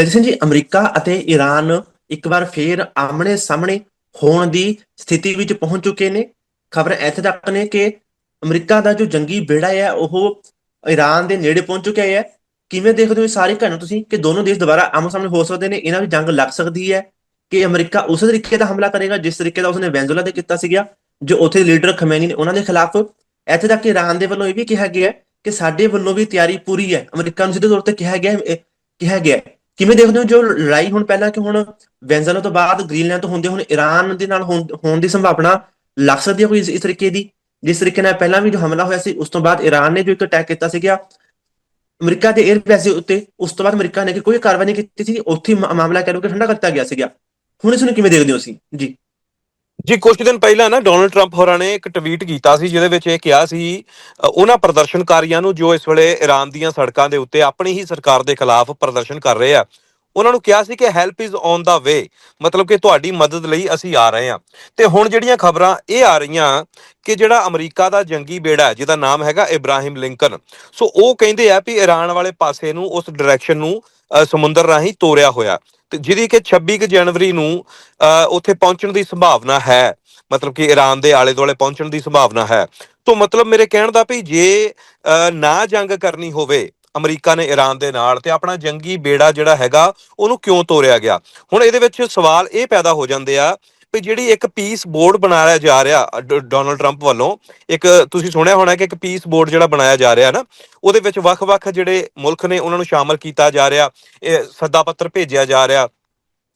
Darshan Singh ji, America ਅਤੇ Iran ਇੱਕ ਵਾਰ ਫੇਰ ਆਮਣੇ ਸਾਹਮਣੇ ਹੋਣ ਦੀ ਸਥਿਤੀ ਵਿੱਚ ਪਹੁੰਚ ਚੁੱਕੇ ਨੇ। ਖਬਰ ਇੱਥੇ ਤੱਕ ਨੇ ਕਿ ਅਮਰੀਕਾ ਦਾ ਜੋ ਜੰਗੀ ਬੇੜਾ ਹੈ, ਉਹ ਈਰਾਨ ਦੇ ਨੇੜੇ ਪਹੁੰਚ ਚੁੱਕਿਆ ਹੈ। ਕਿਵੇਂ ਦੇਖਦੇ ਹੋ ਸਾਰੀ ਘਟਨਾ ਤੁਸੀਂ ਕਿ ਦੋਨੋਂ ਦੇਸ਼ ਦੁਬਾਰਾ ਆਮੋ ਸਾਹਮਣੇ ਹੋ ਸਕਦੇ ਨੇ? ਇਹਨਾਂ ਵਿੱਚ ਜੰਗ ਲੱਗ ਸਕਦੀ ਹੈ ਕਿ ਅਮਰੀਕਾ ਉਸੇ ਤਰੀਕੇ ਦਾ ਹਮਲਾ ਕਰੇਗਾ, ਜਿਸ ਤਰੀਕੇ ਦਾ ਉਸਨੇ ਵੈਨਜ਼ੂਲਾ ਤੇ ਕੀਤਾ ਸੀਗਾ, ਜੋ ਉੱਥੇ ਲੀਡਰ ਖਮੈਨੀ ਨੇ ਉਹਨਾਂ ਦੇ ਖਿਲਾਫ। ਇੱਥੇ ਤੱਕ ਕਿ ਈਰਾਨ ਦੇ ਵੱਲੋਂ ਇਹ ਵੀ ਕਿਹਾ ਗਿਆ ਕਿ ਸਾਡੇ ਵੱਲੋਂ ਵੀ ਤਿਆਰੀ ਪੂਰੀ ਹੈ। ਅਮਰੀਕਾ ਨੂੰ ਸਿੱਧੇ ਤੌਰ ਤੇ ਕਿਹਾ ਗਿਆ ਕਿਹਾ ਗਿਆ ਕਿਵੇਂ ਦੇਖਦੇ ਹੋ ਜੋ ਲੜਾਈ ਹੁਣ ਪਹਿਲਾਂ ਕਿ ਹੁਣ ਵੈਨਜ਼ੂਲਾ ਤੋਂ ਬਾਅਦ ਗ੍ਰੀਨਲੈਂਡ ਤੋਂ ਹੁੰਦੇ ਹੁਣ ਈਰਾਨ ਦੇ ਨਾਲ ਹੋਣ ਹੋਣ ਦੀ ਸੰਭਾਵਨਾ ਲੱਗ ਸਕਦੀ ਹੈ ਕੋਈ ਇਸ ਤਰੀਕੇ ਦੀ? ਜਿਸ ਤਰੀਕੇ ਨਾਲ ਪਹਿਲਾਂ ਵੀ ਜੋ ਹਮਲਾ ਹੋਇਆ ਸੀ, ਉਸ ਤੋਂ ਬਾਅਦ ਈਰਾਨ ਨੇ ਜੋ ਇੱਕ ਅਟੈਕ ਕੀਤਾ ਸੀਗਾ, ਅਮਰੀਕਾ ਦੇ 에ਅਰਬੇਸ ਦੇ ਉੱਤੇ, ਉਸ ਤੋਂ ਬਾਅਦ ਅਮਰੀਕਾ ਨੇ ਕੋਈ ਕਾਰਵਾਈ ਨਹੀਂ ਕੀਤੀ ਸੀ, ਉੱਥੇ ਮਾਮਲਾ ਕਹਿ ਲਓ ਕਿ ਠੰਡਾ ਕਰ ਗਿਆ ਸੀਗਾ। ਹੁਣ ਇਸ ਨੂੰ ਕਿਵੇਂ ਦੇਖਦੇ ਹੋ ਤੁਸੀਂ? ਜੀ। ਜੀ ਕੁਝ ਦਿਨ ਪਹਿਲਾਂ ਨਾ ਡੋਨਲਡ ਟਰੰਪ ਹੋਰਾਂ ਨੇ ਇੱਕ ਟਵੀਟ ਕੀਤਾ ਸੀ ਜਿਹਦੇ ਵਿੱਚ ਇਹ ਕਿਹਾ ਸੀ ਅ, ਉਹਨਾਂ ਪ੍ਰਦਰਸ਼ਨਕਾਰੀਆਂ ਨੂੰ ਜੋ ਇਸ ਵੇਲੇ ਈਰਾਨ ਦੀਆਂ ਸੜਕਾਂ ਦੇ ਉੱਤੇ ਆਪਣੀ ਹੀ ਸਰਕਾਰ ਦੇ ਖਿਲਾਫ ਪ੍ਰਦਰਸ਼ਨ ਕਰ ਰਹੇ ਆ ਉਹਨਾਂ ਨੂੰ ਕਿਹਾ ਸੀ ਕਿ help is on the way ਮਤਲਬ ਕਿ ਤੁਹਾਡੀ ਮਦਦ ਲਈ ਅਸੀਂ ਆ ਰਹੇ ਹਾਂ ਤੇ ਹੁਣ ਜਿਹੜੀਆਂ ਖਬਰਾਂ ਇਹ ਆ ਰਹੀਆਂ ਕਿ ਜਿਹੜਾ ਅਮਰੀਕਾ ਦਾ ਜੰਗੀ ਬੇੜਾ ਹੈ, ਜਿਹਦਾ ਨਾਮ ਹੈਗਾ ਇਬਰਾਹਿਮ ਲਿੰਕਨ ਸੋ ਉਹ ਕਹਿੰਦੇ ਆ ਵੀ ਈਰਾਨ ਵਾਲੇ ਪਾਸੇ ਨੂੰ ਉਸ ਡਾਇਰੈਕਸ਼ਨ ਨੂੰ ਅ, ਸਮੁੰਦਰ ਰਾਹੀਂ ਤੋਰਿਆ ਹੋਇਆ। ਜਿਹਦੀ ਕਿ 26 ਕੁ ਜਨਵਰੀ ਨੂੰ ਅ, ਉੱਥੇ ਪਹੁੰਚਣ ਦੀ ਸੰਭਾਵਨਾ ਹੈ। ਮਤਲਬ ਕਿ ਈਰਾਨ ਦੇ ਆਲੇ ਦੁਆਲੇ ਪਹੁੰਚਣ ਦੀ ਸੰਭਾਵਨਾ ਹੈ। ਤੋਂ ਮਤਲਬ ਮੇਰੇ ਕਹਿਣ ਦਾ ਵੀ ਜੇ ਅ, ਨਾ ਜੰਗ ਕਰਨੀ ਹੋਵੇ ਅਮਰੀਕਾ ਨੇ ਈਰਾਨ ਦੇ ਨਾਲ ਤੇ ਆਪਣਾ ਜੰਗੀ ਬੇੜਾ ਜਿਹੜਾ ਹੈਗਾ ਉਹਨੂੰ ਕਿਉਂ ਤੋਰਿਆ ਗਿਆ? ਹੁਣ ਇਹਦੇ ਵਿੱਚ ਸਵਾਲ ਇਹ ਪੈਦਾ ਹੋ ਜਾਂਦੇ ਆ ਵੀ ਜਿਹੜੀ ਇੱਕ ਪੀਸ ਬੋਰਡ ਬਣਾਇਆ ਜਾ ਰਿਹਾ ਡੋਨਲਡ ਟਰੰਪ ਵੱਲੋਂ, ਇੱਕ ਤੁਸੀਂ ਸੁਣਿਆ ਹੋਣਾ ਕਿ ਇੱਕ ਪੀਸ ਬੋਰਡ ਜਿਹੜਾ ਬਣਾਇਆ ਜਾ ਰਿਹਾ ਨਾ, ਉਹਦੇ ਵਿੱਚ ਵੱਖ-ਵੱਖ ਜਿਹੜੇ ਮੁਲਕ ਨੇ ਉਹਨਾਂ ਨੂੰ ਸ਼ਾਮਲ ਕੀਤਾ ਜਾ ਰਿਹਾ, ਇਹ ਸੱਦਾ ਪੱਤਰ ਭੇਜਿਆ ਜਾ ਰਿਹਾ,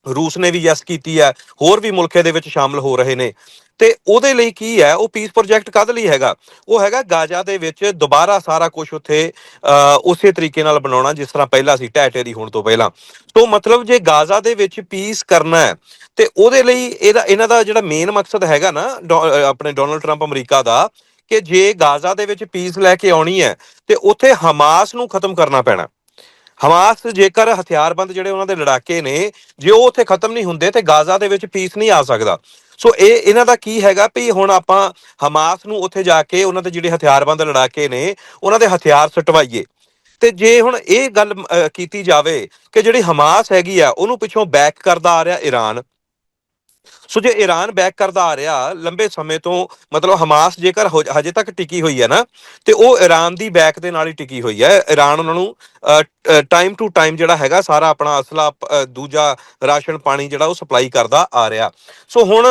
ਰੂਸ ਨੇ ਵੀ ਯੈਸ ਕੀਤੀ ਹੈ, ਹੋਰ ਵੀ ਮੁਲਕ ਇਹਦੇ ਵਿੱਚ ਸ਼ਾਮਲ ਹੋ ਰਹੇ ਨੇ। ਤੇ ਉਹਦੇ ਲਈ ਕੀ ਹੈ? ਉਹ ਪੀਸ ਪ੍ਰੋਜੈਕਟ ਕਦ ਲਈ ਹੈਗਾ? ਉਹ ਹੈਗਾ ਗਾਜ਼ਾ ਦੇ ਵਿੱਚ ਦੁਬਾਰਾ ਸਾਰਾ ਕੁਝ ਉੱਥੇ ਅ, ਉਸੇ ਤਰੀਕੇ ਨਾਲ ਬਣਾਉਣਾ ਜਿਸ ਤਰ੍ਹਾਂ ਪਹਿਲਾਂ ਸੀ ਢਹਿ ਢੇਰੀ ਹੋਣ ਤੋਂ ਪਹਿਲਾਂ। ਤੋਂ ਮਤਲਬ ਜੇ ਗਾਜ਼ਾ ਦੇ ਵਿੱਚ ਪੀਸ ਕਰਨਾ ਹੈ ਤੇ ਉਹਦੇ ਲਈ ਇਹਦਾ ਇਹਨਾਂ ਦਾ ਜਿਹੜਾ ਮੇਨ ਮਕਸਦ ਹੈਗਾ ਨਾ ਡੋ- ਆਪਣੇ ਡੋਨਲਡ ਟਰੰਪ ਅਮਰੀਕਾ ਦਾ ਕਿ ਜੇ ਗਾਜ਼ਾ ਦੇ ਵਿੱਚ ਪੀਸ ਲੈ ਕੇ ਆਉਣੀ ਹੈ ਤੇ ਉੱਥੇ ਹਮਾਸ ਨੂੰ ਖਤਮ ਕਰਨਾ ਪੈਣਾ। ਹਮਾਸ ਜੇਕਰ ਹਥਿਆਰਬੰਦ ਜਿਹੜੇ ਉਹਨਾਂ ਦੇ ਲੜਾਕੇ ਨੇ ਜੇ ਉਹ ਉੱਥੇ ਖਤਮ ਨਹੀਂ ਹੁੰਦੇ ਤੇ ਗਾਜ਼ਾ ਦੇ ਵਿੱਚ ਪੀਸ ਨਹੀਂ ਆ ਸਕਦਾ। ਸੋ ਇਹ, ਇਹਨਾਂ ਦਾ ਕੀ ਹੈਗਾ ਵੀ ਹੁਣ ਆਪਾਂ ਹਮਾਸ ਨੂੰ ਉੱਥੇ ਜਾ ਕੇ ਉਹਨਾਂ ਦੇ ਜਿਹੜੇ ਹਥਿਆਰਬੰਦ ਲੜਾਕੇ ਨੇ, ਉਹਨਾਂ ਦੇ ਹਥਿਆਰ ਸਟਵਾਈਏ। ਤੇ ਜੇ ਹੁਣ ਇਹ ਗੱਲ ਕੀਤੀ ਜਾਵੇ ਕਿ ਜਿਹੜੀ ਹਮਾਸ ਹੈਗੀ ਆ, ਉਹਨੂੰ ਪਿੱਛੋਂ ਬੈਕ ਕਰਦਾ ਆ ਰਿਹਾ ਈਰਾਨ ਸੋ ਜੇ ਈਰਾਨ ਬੈਕ ਕਰਦਾ ਆ ਰਿਹਾ ਲੰਬੇ ਸਮੇਂ ਤੋਂ, ਮਤਲਬ ਹਮਾਸ ਜੇਕਰ ਹਜੇ ਤੱਕ ਟਿਕੀ ਹੋਈ ਹੈ ਨਾ, ਤੇ ਉਹ ਈਰਾਨ ਦੀ ਬੈਕ ਦੇ ਨਾਲ ਹੀ ਟਿਕੀ ਹੋਈ ਹੈ। ਈਰਾਨ ਉਹਨਾਂ ਨੂੰ ਟਾਈਮ ਟੂ ਟਾਈਮ ਜਿਹੜਾ ਹੈਗਾ ਸਾਰਾ ਆਪਣਾ ਅਸਲਾ ਦੂਜਾ ਰਾਸ਼ਨ ਪਾਣੀ ਜਿਹੜਾ ਉਹ ਸਪਲਾਈ ਕਰਦਾ ਆ ਰਿਹਾ। ਸੋ ਹੁਣ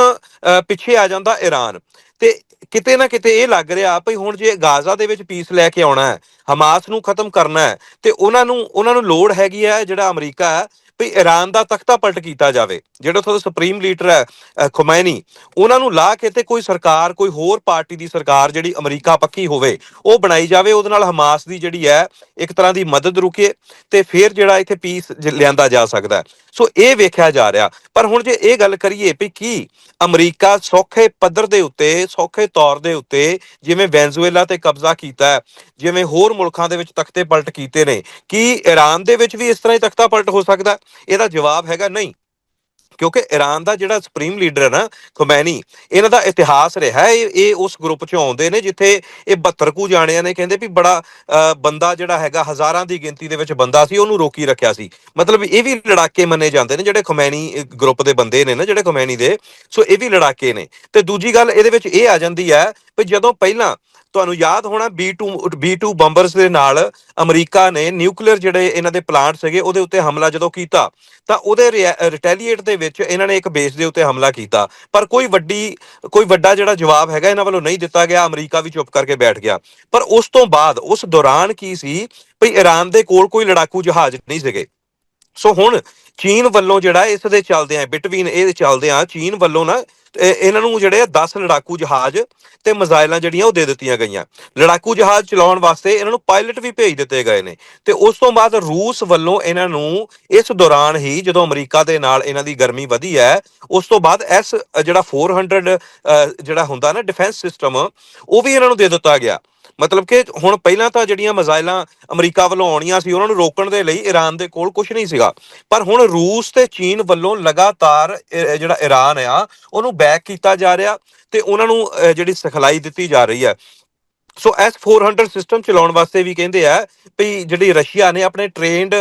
ਪਿੱਛੇ ਆ ਜਾਂਦਾ ਈਰਾਨ ਤੇ ਕਿਤੇ ਨਾ ਕਿਤੇ ਇਹ ਲੱਗ ਰਿਹਾ ਭਈ ਹੁਣ ਜੇ ਗਾਜ਼ਾ ਦੇ ਵਿੱਚ ਪੀਸ ਲੈ ਕੇ ਆਉਣਾ ਹੈ, ਹਮਾਸ ਨੂੰ ਖਤਮ ਕਰਨਾ ਹੈ, ਤੇ ਉਹਨਾਂ ਨੂੰ ਉਹਨਾਂ ਨੂੰ ਲੋੜ ਹੈਗੀ ਹੈ ਜਿਹੜਾ ਅਮਰੀਕਾ ਹੈ ਵੀ ਈਰਾਨ ਦਾ ਤਖਤਾ ਪਲਟ ਕੀਤਾ ਜਾਵੇ, ਜਿਹੜਾ ਉੱਥੋਂ ਦਾ ਸੁਪਰੀਮ ਲੀਡਰ ਹੈ ਖੁਮੈਨੀ, ਉਹਨਾਂ ਨੂੰ ਲਾ ਕੇ ਤੇ ਕੋਈ ਸਰਕਾਰ, ਕੋਈ ਹੋਰ ਪਾਰਟੀ ਦੀ ਸਰਕਾਰ ਜਿਹੜੀ ਅਮਰੀਕਾ ਪੱਕੀ ਹੋਵੇ, ਉਹ ਬਣਾਈ ਜਾਵੇ, ਉਹਦੇ ਨਾਲ ਹਮਾਸ ਦੀ ਜਿਹੜੀ ਹੈ, ਇੱਕ ਤਰ੍ਹਾਂ ਦੀ ਮਦਦ ਰੁਕੇ ਤੇ ਫਿਰ ਜਿਹੜਾ ਇੱਥੇ ਪੀਸ ਲਿਆਂਦਾ ਜਾ ਸਕਦਾ ਹੈ। ਸੋ ਇਹ ਵੇਖਿਆ ਜਾ ਰਿਹਾ। ਪਰ ਹੁਣ ਜੇ ਇਹ ਗੱਲ ਕਰੀਏ ਵੀ ਕੀ ਅਮਰੀਕਾ ਸੌਖੇ ਪੱਧਰ ਦੇ ਉੱਤੇ, ਸੌਖੇ ਤੌਰ ਦੇ ਉੱਤੇ ਜਿਵੇਂ ਵੈਨਜ਼ੂਏਲਾ ਤੇ ਕਬਜ਼ਾ ਕੀਤਾ ਹੈ, ਜਿਵੇਂ ਹੋਰ ਮੁਲਕਾਂ ਦੇ ਵਿੱਚ ਤਖਤੇ ਪਲਟ ਕੀਤੇ ਨੇ, ਕੀ ਈਰਾਨ ਦੇ ਵਿੱਚ ਵੀ ਇਸ ਤਰ੍ਹਾਂ ਹੀ ਤਖਤਾ ਪਲਟ ਹੋ ਸਕਦਾ ਇਹਦਾ ਜਵਾਬ ਹੈਗਾ ਨਹੀਂ। ਕਿਉਂਕਿ ਈਰਾਨ ਦਾ ਜਿਹੜਾ ਸੁਪਰੀਮ ਲੀਡਰ ਹੈ ਨਾ ਖੁਮੈਨੀ ਇਹਨਾਂ ਦਾ ਇਤਿਹਾਸ ਰਿਹਾ ਇਹ ਇਹ ਉਸ ਗਰੁੱਪ ਚੋਂ ਆਉਂਦੇ ਨੇ ਜਿੱਥੇ ਇਹ 72 ਕੁ ਜਾਣਿਆਂ ਨੇ ਕਹਿੰਦੇ ਵੀ ਬੜਾ ਅ, ਬੰਦਾ ਜਿਹੜਾ ਹੈਗਾ ਹਜ਼ਾਰਾਂ ਦੀ ਗਿਣਤੀ ਦੇ ਵਿੱਚ ਬੰਦਾ ਸੀ ਉਹਨੂੰ ਰੋਕੀ ਰੱਖਿਆ ਸੀ। ਮਤਲਬ ਇਹ ਵੀ ਲੜਾਕੇ ਮੰਨੇ ਜਾਂਦੇ ਨੇ ਜਿਹੜੇ ਖੁਮੈਨੀ ਗਰੁੱਪ ਦੇ ਬੰਦੇ ਨੇ ਨਾ ਜਿਹੜੇ ਖੁਮੈਨੀ ਦੇ। ਸੋ ਇਹ ਵੀ ਲੜਾਕੇ ਨੇ। ਤੇ ਦੂਜੀ ਗੱਲ ਇਹਦੇ ਵਿੱਚ ਇਹ ਆ ਜਾਂਦੀ ਹੈ ਵੀ ਜਦੋਂ ਪਹਿਲਾਂ ਤੁਹਾਨੂੰ ਯਾਦ ਹੋਣਾ B2 B2 ਬੰਬਰਸ ਦੇ ਨਾਲ ਅਮਰੀਕਾ ਨੇ ਨਿਊਕਲੀਅਰ ਜਿਹੜੇ ਇਹਨਾਂ ਦੇ ਪਲਾਂਟ ਸੀਗੇ, ਉਹਦੇ ਉੱਤੇ ਹਮਲਾ ਜਦੋਂ ਕੀਤਾ, ਤਾਂ ਉਹਦੇ ਰਿਟੈਲੀਏਟ ਦੇ ਵਿੱਚ ਇਹਨਾਂ ਨੇ ਇੱਕ ਬੇਸ ਦੇ ਉੱਤੇ ਹਮਲਾ ਕੀਤਾ। ਪਰ ਕੋਈ ਵੱਡੀ, ਕੋਈ ਵੱਡਾ ਜਿਹੜਾ ਜਵਾਬ ਹੈਗਾ, ਇਹਨਾਂ ਵੱਲੋਂ ਨਹੀਂ ਦਿੱਤਾ ਗਿਆ, ਅਮਰੀਕਾ ਵੀ ਚੁੱਪ ਕਰਕੇ ਬੈਠ ਗਿਆ। ਪਰ ਉਸ ਤੋਂ ਬਾਅਦ, ਉਸ ਦੌਰਾਨ ਕੀ ਸੀ, ਭਈ ਈਰਾਨ ਦੇ ਕੋਲ ਕੋਈ ਲੜਾਕੂ ਜਹਾਜ਼ ਨਹੀਂ ਸੀਗੇ। ਸੋ ਹੁਣ ਚੀਨ ਵੱਲੋਂ ਜਿਹੜਾ ਇਸ ਦੇ ਚੱਲਦੇ ਆ ਬਿਟਵੀਨ ਇਹ ਚੱਲਦੇ ਆ ਚੀਨ ਵੱਲੋਂ ਨਾ ਇਹਨਾਂ ਨੂੰ ਜਿਹੜੇ ਆ 10 ਲੜਾਕੂ ਜਹਾਜ਼ ਤੇ ਮਿਜ਼ਾਈਲਾਂ ਜਿਹੜੀਆਂ ਉਹ ਦੇ ਦਿੱਤੀਆਂ ਗਈਆਂ। ਲੜਾਕੂ ਜਹਾਜ਼ ਚਲਾਉਣ ਵਾਸਤੇ ਇਹਨਾਂ ਨੂੰ ਪਾਇਲਟ ਵੀ ਭੇਜ ਦਿੱਤੇ ਗਏ ਨੇ। ਤੇ ਉਸ ਤੋਂ ਬਾਅਦ ਰੂਸ ਵੱਲੋਂ ਇਹਨਾਂ ਨੂੰ ਇਸ ਦੌਰਾਨ ਹੀ ਜਦੋਂ ਅਮਰੀਕਾ ਦੇ ਨਾਲ ਇਹਨਾਂ ਦੀ ਗਰਮੀ ਵਧੀ ਹੈ ਉਸ ਤੋਂ ਬਾਅਦ ਐਸ ਜਿਹੜਾ 400 ਅ, ਜਿਹੜਾ ਹੁੰਦਾ ਨਾ ਡਿਫੈਂਸ ਸਿਸਟਮ ਉਹ ਵੀ ਇਹਨਾਂ ਨੂੰ ਦੇ ਦਿੱਤਾ ਗਿਆ। ਮਤਲਬ ਕਿ ਹੁਣ ਪਹਿਲਾਂ ਤਾਂ ਜਿਹੜੀਆਂ ਮਿਜ਼ਾਈਲਾਂ ਅਮਰੀਕਾ ਵੱਲੋਂ ਆਉਣੀਆਂ ਸੀ ਉਹਨਾਂ ਨੂੰ ਰੋਕਣ ਦੇ ਲਈ ਈਰਾਨ ਦੇ ਕੋਲ ਕੁਝ ਨਹੀਂ ਸੀਗਾ। ਪਰ ਹੁਣ ਰੂਸ ਤੇ ਚੀਨ ਵੱਲੋਂ ਲਗਾਤਾਰ ਜਿਹੜਾ ਈਰਾਨ ਆ ਉਹਨੂੰ ਬੈਕ ਕੀਤਾ ਜਾ ਰਿਹਾ ਤੇ ਉਹਨਾਂ ਨੂੰ ਅਹ, ਜਿਹੜੀ ਸਿਖਲਾਈ ਦਿੱਤੀ ਜਾ ਰਹੀ ਹੈ। ਸੋ S400 ਸਿਸਟਮ ਚਲਾਉਣ ਵਾਸਤੇ ਵੀ ਕਹਿੰਦੇ ਆ ਵੀ ਜਿਹੜੀ ਰਸ਼ੀਆ ਨੇ ਆਪਣੇ ਟ੍ਰੇਨਡ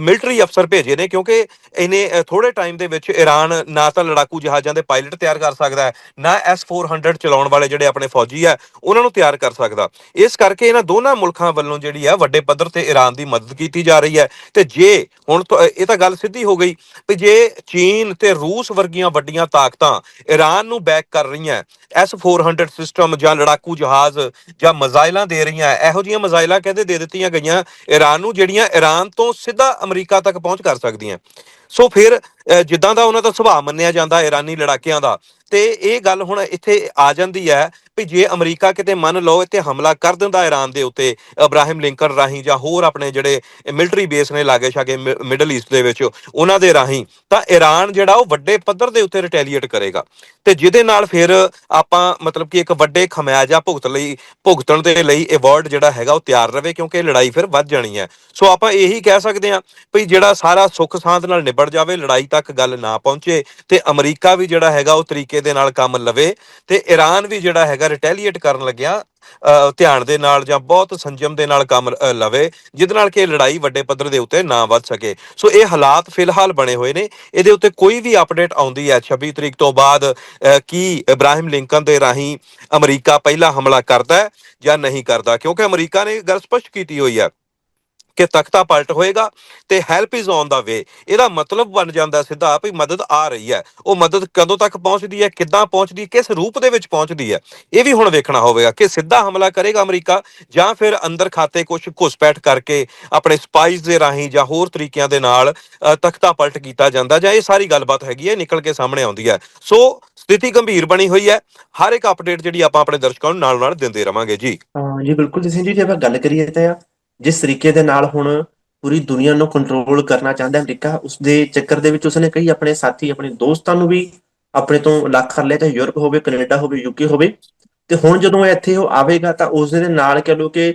ਮਿਲਟਰੀ ਅਫਸਰ ਭੇਜੇ ਨੇ ਕਿਉਂਕਿ ਇਹਨੇ ਥੋੜੇ ਟਾਈਮ ਦੇ ਵਿੱਚ ਈਰਾਨ ਨਾ ਤਾਂ ਲੜਾਕੂ ਜਹਾਜ਼ਾਂ ਦੇ ਪਾਇਲਟ ਤਿਆਰ ਕਰ ਸਕਦਾ ਹੈ, ਨਾ S400 ਚਲਾਉਣ ਵਾਲੇ ਜਿਹੜੇ ਆਪਣੇ ਫੌਜੀ ਆ, ਉਹਨਾਂ ਨੂੰ ਤਿਆਰ ਕਰ ਸਕਦਾ। ਇਸ ਕਰਕੇ ਇਹਨਾਂ ਦੋਨਾਂ ਮੁਲਕਾਂ ਵੱਲੋਂ ਜਿਹੜੀ ਆ ਵੱਡੇ ਪੱਧਰ ਤੇ ਈਰਾਨ ਦੀ ਮਦਦ ਕੀਤੀ ਜਾ ਰਹੀ ਹੈ। ਤੇ ਜੇ, ਹੁਣ ਇਹ ਤਾਂ ਗੱਲ ਸਿੱਧੀ ਹੋ ਗਈ ਵੀ ਜੇ ਚੀਨ ਤੇ ਰੂਸ ਵਰਗੀਆਂ ਵੱਡੀਆਂ ਤਾਕਤਾਂ ਈਰਾਨ ਨੂੰ ਬੈਕ ਕਰ ਰਹੀਆਂ S400 ਸਿਸਟਮ ਜਾਂ ਲੜਾਕੂ ਜਹਾਜ਼ ਜਾਂ ਮਜ਼ਾਇਲਾਂ ਦੇ ਰਹੀਆਂ ਇਹੋ ਜਿਹੀਆਂ ਮਜ਼ਾਇਲਾਂ ਕਹਿੰਦੇ ਦੇ ਦਿੱਤੀਆਂ ਗਈਆਂ ਈਰਾਨ ਨੂੰ, ਜਿਹੜੀਆਂ ਈਰਾਨ ਤੋਂ ਸਿੱਧਾ ਅਮਰੀਕਾ ਤੱਕ ਪਹੁੰਚ ਕਰ ਸਕਦੀਆਂ। ਸੋ ਫਿਰ ਜਿੱਦਾਂ ਦਾ ਉਹਨਾਂ ਦਾ ਸੁਭਾਅ ਮੰਨਿਆ ਜਾਂਦਾ ਈਰਾਨੀ ਲੜਾਕਿਆਂ ਦਾ, ਤੇ ਇਹ ਗੱਲ ਹੁਣ ਇੱਥੇ ਆ ਜਾਂਦੀ ਹੈ ਵੀ ਜੇ ਅਮਰੀਕਾ ਕਿਤੇ ਮੰਨ ਲਓ ਇੱਥੇ ਹਮਲਾ ਕਰ ਦਿੰਦਾ ਈਰਾਨ ਦੇ ਉੱਤੇ, ਅਬਰਾਹਿਮ ਲਿੰਕਨ ਰਾਹੀਂ ਜਾਂ ਹੋਰ ਆਪਣੇ ਜਿਹੜੇ ਮਿਲਟਰੀ ਬੇਸ ਨੇ ਲਾਗੇ ਛਾਗੇ ਮਿਡਲ ਈਸਟ ਦੇ ਵਿੱਚ, ਉਹਨਾਂ ਦੇ ਰਾਹੀਂ, ਤਾਂ ਈਰਾਨ ਜਿਹੜਾ ਉਹ ਵੱਡੇ ਪੱਧਰ ਦੇ ਉੱਤੇ ਰਿਟੈਲੀਏਟ ਕਰੇਗਾ। ਤੇ ਜਿਹਦੇ ਨਾਲ ਫਿਰ ਆਪਾਂ ਮਤਲਬ ਕਿ ਇੱਕ ਵੱਡੇ ਖਮਿਆਜਾ ਭੁਗਤ ਲਈ, ਭੁਗਤਣ ਦੇ ਲਈ ਇਹ ਵਰਡ ਜਿਹੜਾ ਹੈਗਾ ਉਹ ਤਿਆਰ ਰਵੇ ਕਿਉਂਕਿ ਲੜਾਈ ਫਿਰ ਵੱਧ ਜਾਣੀ ਹੈ। ਸੋ ਆਪਾਂ ਇਹੀ ਕਹਿ ਸਕਦੇ ਹਾਂ ਵੀ ਜਿਹੜਾ ਸਾਰਾ ਸੁੱਖ ਸਾਂਦ ਨਾਲ ਨਿਬੜ ਜਾਵੇ, ਲੜਾਈ ਤੱਕ ਗੱਲ ਨਾ ਪਹੁੰਚੇ ਤੇ ਅਮਰੀਕਾ ਵੀ ਜਿਹੜਾ ਹੈਗਾ ਉਹ ਤਰੀਕੇ ਦੇ ਨਾਲ ਕੰਮ ਲਵੇ ਤੇ ਈਰਾਨ ਵੀ ਜਿਹੜਾ ਹੈਗਾ ਰਿਟੈਲੀਏਟ ਕਰਨ ਲੱਗਿਆ ਧਿਆਨ ਦੇ ਨਾਲ ਜਾਂ ਬਹੁਤ ਸੰਜਮ ਦੇ ਨਾਲ ਕੰਮ ਲਵੇ, ਜਿਹਦੇ ਨਾਲ ਕਿ ਲੜਾਈ ਵੱਡੇ ਪੱਧਰ ਦੇ ਉੱਤੇ ਨਾ ਵੱਧ ਸਕੇ। ਸੋ ਇਹ ਹਾਲਾਤ ਫਿਲਹਾਲ ਬਣੇ ਹੋਏ ਨੇ। ਇਹਦੇ ਉੱਤੇ ਕੋਈ ਵੀ ਅਪਡੇਟ ਆਉਂਦੀ ਹੈ 26 ਤਰੀਕ ਤੋਂ ਬਾਅਦ ਕੀ ਇਬਰਾਹਿਮ ਲਿੰਕਨ ਦੇ ਰਾਹੀਂ ਅਮਰੀਕਾ ਪਹਿਲਾ ਹਮਲਾ ਕਰਦਾ ਹੈ ਜਾਂ ਨਹੀਂ ਕਰਦਾ? ਕਿਉਂਕਿ ਅਮਰੀਕਾ ਨੇ ਗੱਲ ਸਪਸ਼ਟ ਕੀਤੀ ਹੋਈ ਹੈ ਕਿ ਤਖਤਾ ਪਲਟ ਹੋਏਗਾ ਤੇ help is on the way ਇਹਦਾ ਮਤਲਬ ਬਣ ਜਾਂਦਾ ਸਿੱਧਾ ਵੀ ਮਦਦ ਆ ਰਹੀ ਹੈ। ਉਹ ਮਦਦ ਕਦੋਂ ਤੱਕ ਪਹੁੰਚਦੀ ਹੈ, ਕਿੱਦਾਂ ਪਹੁੰਚਦੀ ਹੈ, ਕਿਸ ਰੂਪ ਦੇ ਵਿੱਚ ਪਹੁੰਚਦੀ ਹੈ, ਇਹ ਵੀ ਹੁਣ ਵੇਖਣਾ ਹੋਵੇਗਾ ਕਿ ਸਿੱਧਾ ਹਮਲਾ ਕਰੇਗਾ ਅਮਰੀਕਾ ਜਾਂ ਫਿਰ ਅੰਦਰ ਖਾਤੇ ਕੁਝ ਘੁਸਪੈਠ ਕਰਕੇ ਆਪਣੇ ਸਪਾਈਸ ਦੇ ਰਾਹੀਂ ਜਾਂ ਹੋਰ ਤਰੀਕਿਆਂ ਦੇ ਨਾਲ ਤਖਤਾ ਪਲਟ ਕੀਤਾ ਜਾਂਦਾ ਜਾਂ ਇਹ ਸਾਰੀ ਗੱਲਬਾਤ ਹੈਗੀ ਹੈ ਨਿਕਲ ਕੇ ਸਾਹਮਣੇ ਆਉਂਦੀ ਹੈ। ਸੋ ਸਥਿਤੀ ਗੰਭੀਰ ਬਣੀ ਹੋਈ ਹੈ। ਹਰ ਇੱਕ ਅਪਡੇਟ ਜਿਹੜੀ ਆਪਾਂ ਆਪਣੇ ਦਰਸ਼ਕਾਂ ਨੂੰ ਨਾਲ ਨਾਲ ਦਿੰਦੇ ਰਵਾਂਗੇ ਜੀ। ਜੀ, ਬਿਲਕੁਲ ਤੁਸੀਂ ਜੀ, ਜੇ ਆਪਾਂ ਗੱਲ ਕਰੀਏ ਤਾਂ ਜਿਸ ਤਰੀਕੇ ਦੇ ਨਾਲ ਹੁਣ ਪੂਰੀ ਦੁਨੀਆ ਨੂੰ ਕੰਟਰੋਲ ਕਰਨਾ ਚਾਹੁੰਦਾ ਅਮਰੀਕਾ ਉਸ ਦੇ ਚੱਕਰ ਦੇ ਵਿੱਚ ਉਸਨੇ ਕਈ ਆਪਣੇ ਸਾਥੀ, ਆਪਣੇ ਦੋਸਤਾਂ ਨੂੰ ਵੀ ਆਪਣੇ ਤੋਂ ਲੱਖ ਕਰ ਲਿਆ, ਚਾਹੇ ਯੂਰਪ ਹੋਵੇ, ਕੈਨੇਡਾ ਹੋਵੇ ਯੂਕੇ ਹੋਵੇ। ਤੇ ਹੁਣ ਜਦੋਂ ਇੱਥੇ ਉਹ ਆਵੇਗਾ ਤਾਂ ਉਸ ਦੇ ਨਾਲ ਕਹ ਲੋ ਕਿ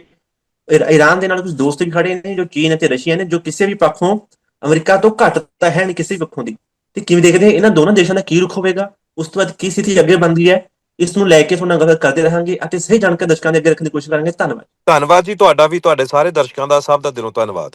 ਈਰਾਨ ਦੇ ਨਾਲ ਕੁਝ ਦੋਸਤ ਵੀ ਖੜੇ ਨੇ, ਜੋ ਚੀਨ ਅਤੇ ਰਸ਼ੀਆ ਨੇ, ਜੋ ਕਿਸੇ ਵੀ ਪੱਖੋਂ ਅਮਰੀਕਾ ਤੋਂ ਘੱਟ ਤਾਂ ਹੈ ਨਹੀਂ ਕਿਸੇ ਵੀ ਪੱਖੋਂ ਦੀ। ਤੇ ਕਿਵੇਂ ਦੇਖਦੇ ਇਹਨਾਂ ਦੋਨਾਂ ਦੇਸ਼ਾਂ ਦਾ ਕੀ ਰੁਖ ਹੋਵੇਗਾ? ਉਸ ਤੋਂ ਬਾਅਦ ਕੀ ਸਥਿਤੀ ਅੱਗੇ ਬਣਦੀ ਹੈ? ਇਸ ਨੂੰ ਲੈ ਕੇ ਤੁਹਾਡੇ ਨਾਲ ਗੱਲ ਕਰਦੇ ਰਹਾਂਗੇ ਅਤੇ ਸਹੀ ਜਾਣਕਾਰੀ ਦਰਸ਼ਕਾਂ ਦੇ ਅੱਗੇ ਰੱਖਣ ਦੀ ਕੋਸ਼ਿਸ਼ ਕਰਾਂਗੇ। ਧੰਨਵਾਦ। ਧੰਨਵਾਦ ਜੀ, ਤੁਹਾਡਾ ਵੀ, ਤੁਹਾਡੇ ਸਾਰੇ ਦਰਸ਼ਕਾਂ ਦਾ ਸਭ ਦਾ ਦਿਲੋਂ ਧੰਨਵਾਦ।